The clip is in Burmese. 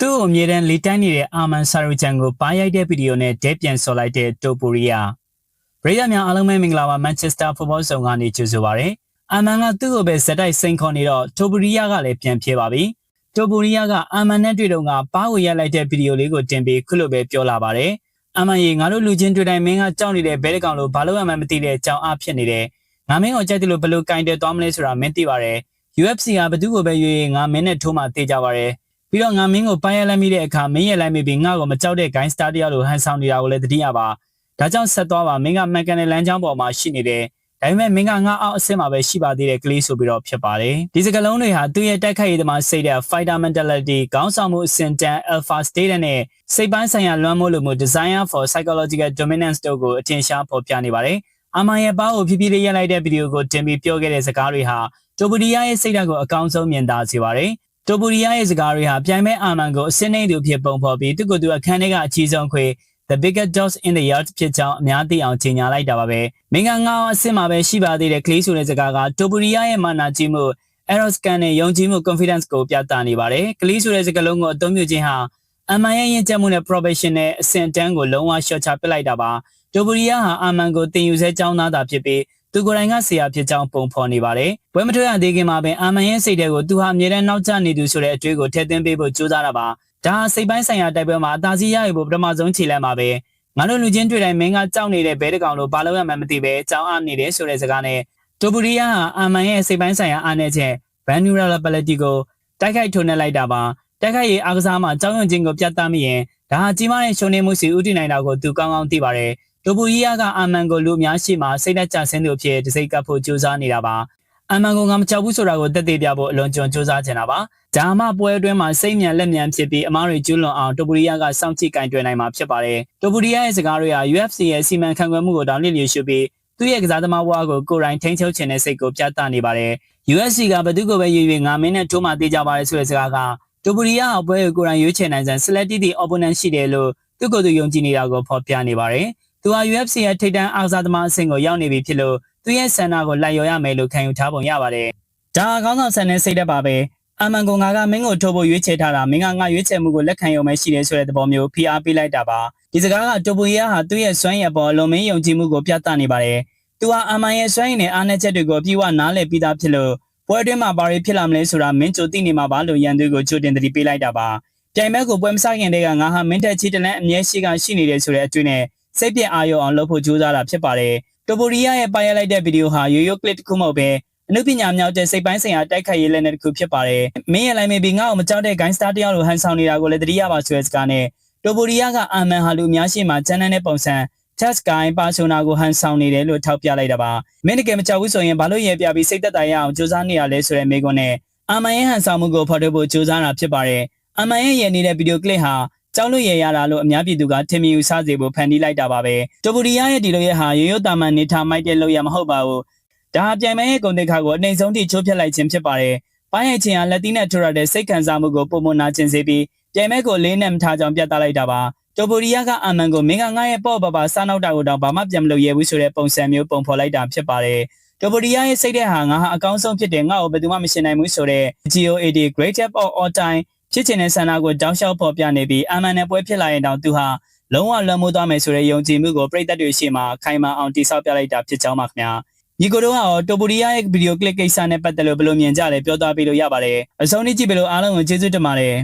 သူ့ကိုအမြဲတမ်းလေတန်းနေတဲ့အာမန်ဆာရူဂျန်ကိုပါရိုက်တဲ့ဗီဒီယိုနဲ့ဒဲပြန်ဆော်လိုက်တဲ့တိုပူရီယာပရိသတ်များအားလုံးပဲမင်္ဂလာပါမန်ချက်စတာဖုတ်ဘောဆောင်ကနေကြိုဆိုပါရစေ။အာမန်ကသူ့ကိုပဲဇက်တိုက်စိန်ခေါ်နေတော့တိုပူရီယာကလည်းပြန်ပြေးပါပြီ။တိုပူရီယာကအာမန်နဲ့တွေ့တော့ကပါးကိုရိုက်လိုက်တဲ့ဗီဒီယိုလေးကိုတင်ပြီးခုလိုပဲပြောလာပါတယ်။အာမန်ရေငါတို့လူချင်းတွေ့တိုင်းမင်းကကြောက်နေတဲ့ဘဲတကောင်လို့ဘာလို့မှမသိတဲ့ကြောင်အားဖြစ်နေတယ်။ငါမင်းကိုကြိုက်တယ်လို့ဘယ်လိုကင်တယ်သွားမလဲဆိုတာမင်းသိပါတယ်။ UFC ကဘသူ့ကိုပဲရွေးငါမင်းနဲ့ထိုးမှသိကြပါတယ်။ ပြီးတော့ငါမင်းကိုပိုင်းရလိုက်မိတဲ့အခါမင်းရဲ့လိုက်မိပြီးငါ့ကိုမကြောက်တဲ့ gain star တယောက်လိုဟန်ဆောင်နေတာကိုလည်းသတိရပါဒါကြောင့်ဆက်သွားပါမင်းကမန်ကန်နယ်လမ်းကြောင်းပေါ်မှာရှိနေတယ်ဒါပေမဲ့မင်းကငါအောက်အဆင့်မှာပဲရှိပါသေးတယ်ကလေးဆိုပြီးတော့ဖြစ်ပါတယ်ဒီစကလုံးတွေဟာသူ့ရဲ့တိုက်ခိုက်ရေးသမားစိတ်တဲ့ fighter mentality ခေါင်းဆောင်မှုအဆင့်တန်း alpha state နဲ့စိတ်ပိုင်းဆိုင်ရာလွှမ်းမိုးလို့မှု designer for psychological dominance တို့ကိုအထင်ရှားဖော်ပြနေပါတယ်အာမန်ရဲ့ပါးကိုဖြည်းဖြည်းလေးရိုက်လိုက်တဲ့ဗီဒီယိုကိုတင်ပြီးပြောခဲ့တဲ့စကားတွေဟာတိုဘူဒီယာရဲ့စိတ်ဓာတ်ကိုအကောင်းဆုံးမြင်သာစေပါတယ် တိုပူရီယာရဲ့စကားတွေဟာပြိုင်မဲ့အာမန်ကိုအစင်းနေသူဖြစ်ပုံဖော်ပြီးသူကသူအခန်းထဲကအကြီးဆုံးခွေ The biggest dogs in the yard ဖြစ်ကြောင်းအများသိအောင်ကြေညာလိုက်တာပါပဲမင်္ဂငါအစ်စ်မှာပဲရှိပါသေးတဲ့ကလေးဆိုတဲ့စကားကတိုပူရီယာရဲ့မာနာကြီးမှု Aeroscan နဲ့ယုံကြည်မှု confidence ကိုပြသနေပါတယ်ကလေးဆိုတဲ့စကားလုံးကိုအသုံးပြုခြင်းဟာအမန်ရဲ့ရင်ကျမှုနဲ့ professional အဆင့်တန်းကိုလုံးဝရှော့ချပစ်လိုက်တာပါတိုပူရီယာဟာအာမန်ကိုတင်ယူဆဲကြောင်းသားတာဖြစ်ပြီး သူကိုယ်တိုင်ကဆရာဖြစ်ကြောင်းပုံဖော်နေပါတယ်။ဘွဲမထွက်ရသေးခင်မှာပင်အာမန်ရဲ့စိတ်ထဲကိုသူဟာအမြဲတမ်းနောက်ကျနေသူဆိုတဲ့အတွေ့ကိုထည့်သွင်းပေးဖို့ကြိုးစားတာပါ။ဒါဟာစိတ်ပိုင်းဆိုင်ရာတိုက်ပွဲမှာအသာစီးရရဖို့ပထမဆုံးခြေလှမ်းပါပဲ။ငါတို့လူချင်းတွေ့တိုင်းမင်းကကြောက်နေတဲ့ဘဲတကောင်လို့ဘာလို့ရမှန်းမသိပဲကြောင်းအားနေတယ်ဆိုတဲ့စကားနဲ့တိုပူရီယာဟာအာမန်ရဲ့စိတ်ပိုင်းဆိုင်ရာအားနည်းချက် vulnerability ကိုတိုက်ခိုက်ထုံနေလိုက်တာပါ။တိုက်ခိုက်ရေးအားကစားမှာကြောင်းရွံ့ခြင်းကိုပြတ်သားမိရင်ဒါဟာကြီးမားတဲ့ရှုံးနေမှုစီဥတည်နိုင်တာကိုသူကောင်းကောင်းသိပါတယ်။ တိုပူရီယာကအာမန်ကိုလူအများရှိမှစိတ်သက်ကြဆင်းသူဖြစ်တစိတ်ကပ်ဖို့ကြိုးစားနေတာပါအာမန်ကိုငါမကြောက်ဘူးဆိုတာကိုတက်သေးပြဖို့အလွန်ကျွံစူးစမ်းနေတာပါဒါမှပွဲအတွင်းမှာစိတ်မြန်လက်မြန်ဖြစ်ပြီးအမားတွေကျူးလွန်အောင်တိုပူရီယာကစောင့်ကြည့်ကင်တွယ်နိုင်မှာဖြစ်ပါတယ်တိုပူရီယာရဲ့စကားတွေဟာ UFC ရဲ့စီမံခန့်ခွဲမှုကိုတောင်းလစ်လျရှုပြီးသူ့ရဲ့ကစားသမားဘဝကိုကိုယ်တိုင်ထိန်းချုပ်ခြင်းနဲ့စိတ်ကိုပြသနေပါတယ် UFC ကဘသူ့ကိုပဲရွေရွေငါမင်းနဲ့ထိုးမှတေးကြပါတယ်ဆိုတဲ့စကားကတိုပူရီယာအပွဲကိုကိုယ်တိုင်ရွေးချယ်နိုင်စံ selective opponent ရှိတယ်လို့သူ့ကိုယ်သူယုံကြည်နေတာကိုဖော်ပြနေပါတယ် သူဟာ UFC ရဲ့ထိပ်တန်းအားကစားသမားအဆင့်ကိုရောက်နေပြီဖြစ်လို့သူရဲ့ဆန္ဒကိုလိုက်ရောရမယ်လို့ခံယူထားပုံရပါတယ်။ဒါအကောင်းဆောင်ဆန်တဲ့စိတ်သက်ပါပဲ။အမန်ကငါကမင်းကိုထိုးဖို့ရွေးချယ်ထားတာမင်းကငါရွေးချယ်မှုကိုလက်ခံရုံပဲရှိတယ်ဆိုတဲ့သဘောမျိုးဖိအားပေးလိုက်တာပါ။ဒီစကားကတိုပူယာဟာသူ့ရဲ့စွမ်းရည်ပေါ်လုံမင်းယုံကြည်မှုကိုပြသနေပါတယ်။သူဟာအမန်ရဲ့စွမ်းရည်နဲ့အားနည်းချက်တွေကိုအပြည့်အဝနားလည်ပြီးသားဖြစ်လို့ပွဲတွင်းမှာဘာတွေဖြစ်လာမလဲဆိုတာမင်းကြိုသိနေမှာပါလို့ရန်သူကိုကြိုတင်သတိပေးလိုက်တာပါ။ပြိုင်ဘက်ကိုပွဲမစခင်တည်းကငါဟာမင်းတက်ချီတလန်အမြဲရှိကရှိနေတယ်ဆိုတဲ့အတွေ့နဲ့ စိတ်ပြည့်အာရုံအောင်လုပ်ဖို့ကြိုးစားတာဖြစ်ပါတယ်။တိုပိုရီယာရဲ့ပါရလိုက်တဲ့ဗီဒီယိုဟာရိုးရိုးကလစ်တစ်ခုမဟုတ်ပဲအနုပညာမြောက်တဲ့စိတ်ပိုင်းဆိုင်ရာတိုက်ခိုက်ရေးလက်နက်တစ်ခုဖြစ်ပါတယ်။မင်းရဲ့လိုက်မေဘီငါ့ကိုမကြောက်တဲ့ gain star တယောက်လိုဟန်ဆောင်နေတာကိုလည်းသတိရပါဆိုတဲ့စကားနဲ့တိုပိုရီယာကအာမန်ဟာလူအများရှိမှချန်နယ်နဲ့ပုံစံ test guy ပါဆိုနာကိုဟန်ဆောင်နေတယ်လို့ထောက်ပြလိုက်တာပါ။မင်းတကယ်မကြောက်ဘူးဆိုရင်ဘာလို့ရဲပြပြီးစိတ်သက်သာရအောင်စူးစမ်းနေရလဲဆိုတဲ့မေးခွန်းနဲ့အာမန်ရဲ့ဟန်ဆောင်မှုကိုဖော်ထုတ်ဖို့စူးစမ်းတာဖြစ်ပါတယ်။အာမန်ရဲ့ရည်နေတဲ့ဗီဒီယိုကလစ်ဟာ ကြောက်လို့ရရတာလို့အများပြည်သူကထင်မြင်ယူဆစေဖို့ဖန်တီးလိုက်တာပါပဲတိုပူရီယာရဲ့ဒီလိုရဲ့ဟာရိုးရိုးတာမန်နေထားမိုက်တဲ့လို့ရမဟုတ်ပါဘူးဒါဟာပြိုင်မဲရဲ့ဂုဏ်သိက္ခာကိုအနှိမ်ဆုံးထိချိုးဖျက်လိုက်ခြင်းဖြစ်ပါတယ်ပိုင်းရဲ့ချင်းဟာလက်တီးနဲ့ထိုးရတဲ့စိတ်ခံစားမှုကိုပုံမနာကျင်စေပြီးပြိုင်မဲကိုလေးနဲ့မထားကြောင်ပြသလိုက်တာပါတိုပူရီယာကအမန်ကိုမင်းကငါရဲ့ပေါ့ပါပါစားနောက်တာကိုတော့ဘာမှပြန်မလုပ်ရဘူးဆိုတဲ့ပုံစံမျိုးပုံဖော်လိုက်တာဖြစ်ပါတယ်တိုပူရီယာရဲ့စိတ်တဲ့ဟာငါဟာအကောင်းဆုံးဖြစ်တယ်ငါ့ကိုဘယ်သူမှမရှင်နိုင်ဘူးဆိုတဲ့ GOAD Great Tap of All Time ဖြစ်ချင်တဲ့ဆန္ဒကိုတောင်းလျှောက်ဖော်ပြနေပြီးအာမန်နဲ့ပွဲဖြစ်လာရင်တောင်သူဟာလုံးဝလွန်မိုးသွားမယ်ဆိုတဲ့ယုံကြည်မှုကိုပြည်သက်တွေရှေ့မှာခိုင်မာအောင်တိဆောက်ပြလိုက်တာဖြစ်ကြောင်းပါခင်ဗျာညီကိုတို့ကတော့တိုပူရီယာရဲ့ဗီဒီယိုကလစ်ကိစ္စနဲ့ပတ်သက်လို့ဘယ်လိုမြင်ကြလဲပြောသွားပေးလို့ရပါတယ်အဆုံးထိကြည့်ပြီးလို့အားလုံးကိုကျေးဇူးတင်ပါတယ်